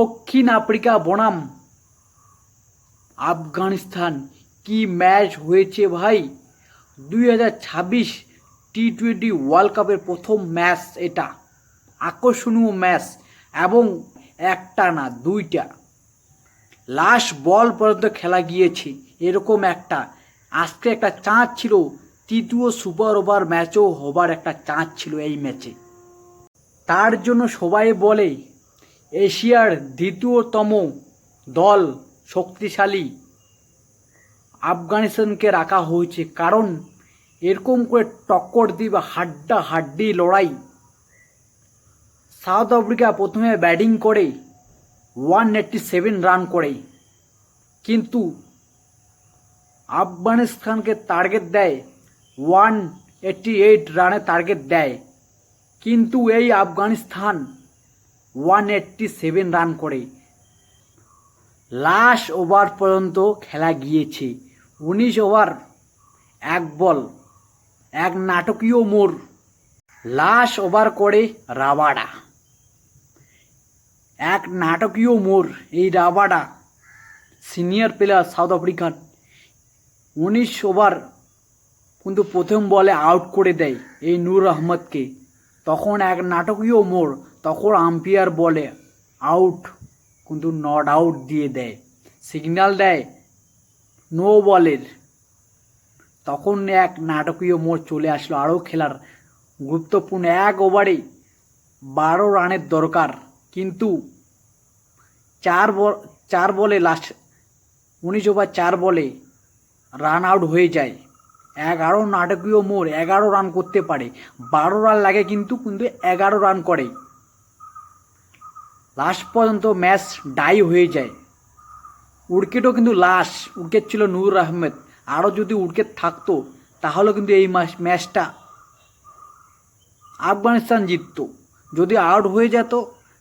দক্ষিণ আফ্রিকা বনাম। আফগানিস্তান, কি ম্যাচ হয়েছে ভাই? দুই হাজার ছাব্বিশ টি টোয়েন্টি ওয়ার্ল্ড কাপের প্রথম ম্যাচ এটা। আকর্ষণীয় ম্যাচ এবং একটা না, দুইটা। লাস্ট বল পর্যন্ত খেলা গিয়েছে, এরকম একটা। আজকে একটা চাঁদ ছিল, তৃতীয় সুপার ওভার ম্যাচও হবার একটা চাঁদ ছিল এই ম্যাচে। তার জন্য সবাই বলে এশিয়ার দ্বিতীয়তম দল শক্তিশালী আফগানিস্তানকে রাখা হয়েছে। কারণ এরকম করে টক্কর দিবে হাড্ডা হাড্ডি লড়াই সাউথ আফ্রিকা প্রথমে ব্যাটিং করে ওয়ান এইট্টি সেভেন রান করে। কিন্তু আফগানিস্তানকে টার্গেট দেয়, ওয়ান এইট্টি এইট রানে টার্গেট দেয়। কিন্তু এই Afghanistan one eighty seven run করে। লাস্ট ওভার পর্যন্ত খেলা গিয়েছে। উনিশ ওভার, এক বল, এক নাটকীয় মোর লাস্ট ওভার করে রাবাডা। এক নাটকীয় মোর এই Rabada senior player South African. উনিশ ওভার কিন্তু প্রথম বলে আউট করে দেয় এই নূর আহমদকে। তখন এক নাটকীয় মোড় তখন আম্পায়ার বলে আউট কিন্তু নট আউট দিয়ে দেয়। সিগন্যাল দেয় নো বলের। তখন এক নাটকীয় মোড় চলে আসলো আরও খেলার। গুরুত্বপূর্ণ এক ওভারে বারো রানের দরকার, কিন্তু চার বল, চার বলে লাস্ট উনিশ ওভার চার বলে রান আউট হয়ে যায়। এগারো নাটকীয় মোড়, এগারো রান করতে পারে। বারো রান লাগে কিন্তু কিন্তু এগারো রান করে। লাস্ট পর্যন্ত ম্যাচ ডাই হয়ে যায়। উইকেটও কিন্তু লাস্ট উইকেট ছিল নূর আহমেদ। আরও যদি উইকেট থাকতো, তাহলে কিন্তু এই ম্যাচ- ম্যাচটা আফগানিস্তান জিততো। যদি আউট হয়ে যেত,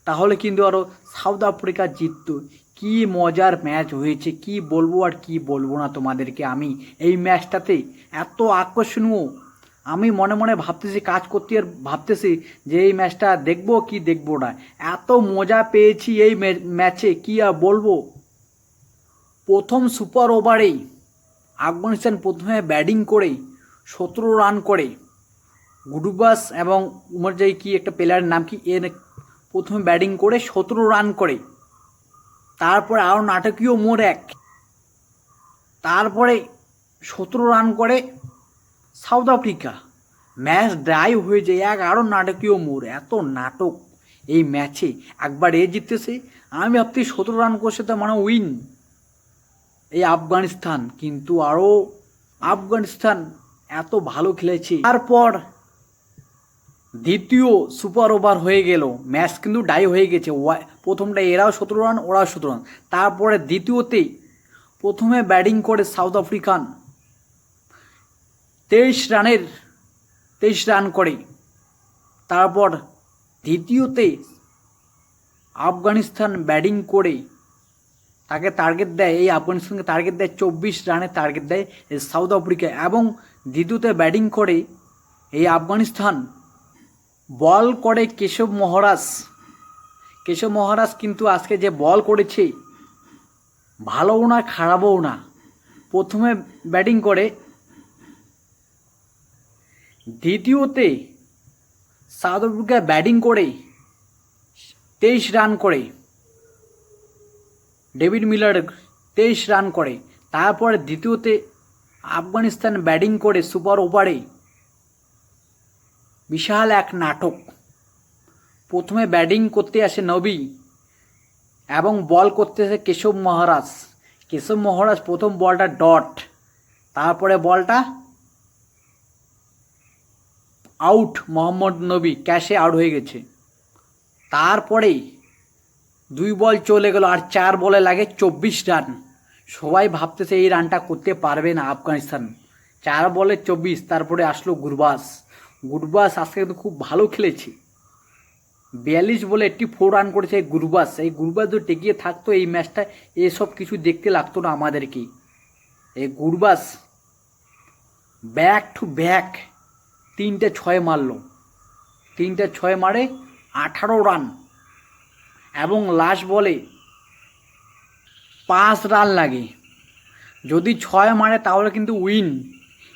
তাহলে কিন্তু আরও সাউথ আফ্রিকা জিততো। কি মজার ম্যাচ হয়েছে। কি বলব আর কি বলব না তোমাদেরকে আমি। এই ম্যাচটাতে এত আকর্ষণীয় আমি মনে মনে ভাবতেছি, কাজ করতে আর ভাবতেছি যে এই ম্যাচটা দেখব কি দেখব না। এত মজা পেয়েছি এই ম্যাচে, কি আর বলব? প্রথম সুপার ওভারেই আফগানিস্তান প্রথমে ব্যাটিং করে, সতেরো রান করে। গুডুবাস এবং উমরজাই কি একটা প্লেয়ারের নাম কি? এর প্রথমে ব্যাটিং করে, সতেরো রান করে। তারপরে আরও নাটকীয় মোড় এক। তারপরে সতেরো রান করে সাউথ আফ্রিকা। ম্যাচ ড্রাই হয়ে যায় এক আরও নাটকীয় মোড়। এত নাটক এই ম্যাচে একবার এ জিততেছে আমি ভাবছি সতেরো রান করছে তো মানে উইন এই আফগানিস্তান কিন্তু আরও আফগানিস্তান এত ভালো খেলেছে। তারপর দ্বিতীয় সুপার ওভার হয়ে গেল। ম্যাচ কিন্তু ডাই হয়ে গেছে। প্রথমটা এরাও সতেরো রান, ওরাও সতেরো রান। তারপরে দ্বিতীয়তেই প্রথমে ব্যাটিং করে সাউথ আফ্রিকান। তেইশ রানের, তেইশ রান করে। তারপর দ্বিতীয়তে আফগানিস্তান ব্যাটিং করে তাকে টার্গেট দেয়, এই আফগানিস্তানকে টার্গেট দেয়, চব্বিশ রানে টার্গেট দেয় সাউথ আফ্রিকা এবং দ্বিতীয়তে ব্যাটিং করে এই আফগানিস্তান। বল করে কেশব মহারাজ। কেশব মহারাজ কিন্তু আজকে যে বল করেছে, ভালোও না, খারাপও না। প্রথমে ব্যাটিং করে দ্বিতীয়তে সাউথ আফ্রিকা ব্যাটিং করে, তেইশ রান করে। ডেভিড মিলার তেইশ রান করে। তারপরে দ্বিতীয়তে আফগানিস্তান ব্যাটিং করে সুপার ওভারে বিশাল এক নাটক। প্রথমে ব্যাটিং করতে আসে নবী এবং বল করতে আসে কেশব মহারাজ। কেশব মহারাজ প্রথম বলটা ডট, তারপরে বলটা আউট মোহাম্মদ নবী ক্যাশে আউট হয়ে গেছে। তারপরে দুই বল চলে গেল আর চার বলে লাগে চব্বিশ রান। সবাই ভাবতেছে এই রানটা করতে পারবে না আফগানিস্তান। চার বলে চব্বিশ, তারপরে আসলো গুরবাস। গুরবাস আজকে কিন্তু খুব ভালো খেলেছে। বিয়াল্লিশ বলে একটি ফোর রান করেছে এই গুরবাস। এই গুরবাস যদি টেকিয়ে থাকতো এই ম্যাচটা, এসব কিছু দেখতে লাগতো না আমাদেরকে। এই গুরবাস ব্যাক টু ব্যাক তিনটে ছয় মারলো। তিনটে ছয় মারে আঠারো রান। এবং লাস্ট বলে পাঁচ রান লাগে। যদি ছয় মারে তাহলে কিন্তু উইন।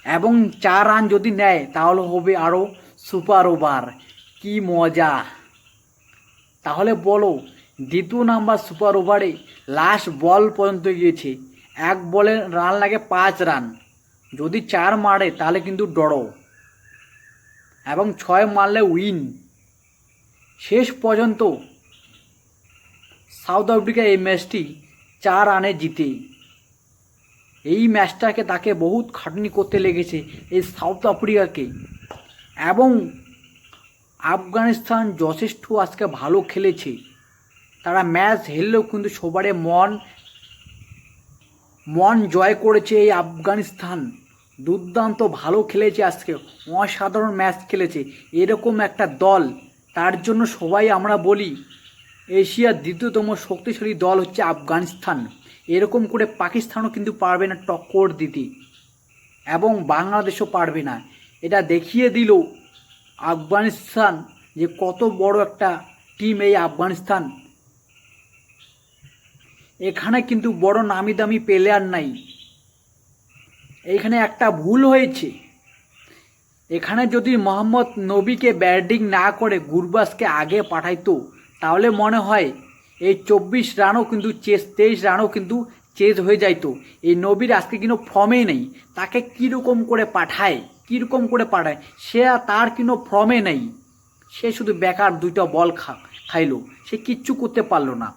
এবং চার রান যদি নেয় তাহলে হবে আরও সুপার ওভার। কি মজা। তাহলে বলো, দ্বিতীয় নাম্বার সুপার ওভারে লাস্ট বল পর্যন্ত গিয়েছে। এক বলে রান লাগে পাঁচ রান। যদি চার মারে তাহলে কিন্তু ডরো। এবং ছয় মারলে উইন শেষ পর্যন্ত সাউথ আফ্রিকা এই ম্যাচটি চার রানে জিতে। এই ম্যাচটাকে তাকে বহুত খাটনি করতে লেগেছে এই সাউথ আফ্রিকাকে। এবং আফগানিস্তান যথেষ্ট আজকে ভালো খেলেছে। তারা ম্যাচ হেরলেও কিন্তু সবারে মন মন জয় করেছে এই আফগানিস্তান। দুর্দান্ত ভালো খেলেছে আজকে। অসাধারণ ম্যাচ খেলেছে। এরকম একটা দল, তার জন্য সবাই আমরা বলি, এশিয়ার দ্বিতীয়তম শক্তিশালী দল হচ্ছে আফগানিস্তান। এরকম করে পাকিস্তানও কিন্তু পারবে না টক্কর দিতে। এবং বাংলাদেশও পারবে না। এটা দেখিয়ে দিল আফগানিস্তান যে কত বড় একটা টিম এই আফগানিস্তান। এখানে কিন্তু বড় নামি দামি প্লেয়ার নাই। এইখানে একটা ভুল হয়েছে। এখানে যদি মোহাম্মদ নবীকে ব্যাটিং না করে গুরবাসকে আগে পাঠাইতো, তাহলে মনে হয় এই চব্বিশ রানও কিন্তু চেস, তেইশ রানও কিন্তু চেস হয়ে যাইতো। এই নবীর আজকে কিন্তু ফর্মে নেই। তাকে কীরকম করে পাঠায়, কীরকম করে পাঠায়, সে তার কিন্তু ফর্মে নেই। সে শুধু বেকার দুইটা বল খা, খাইলো। সে কিচ্ছু করতে পারল না।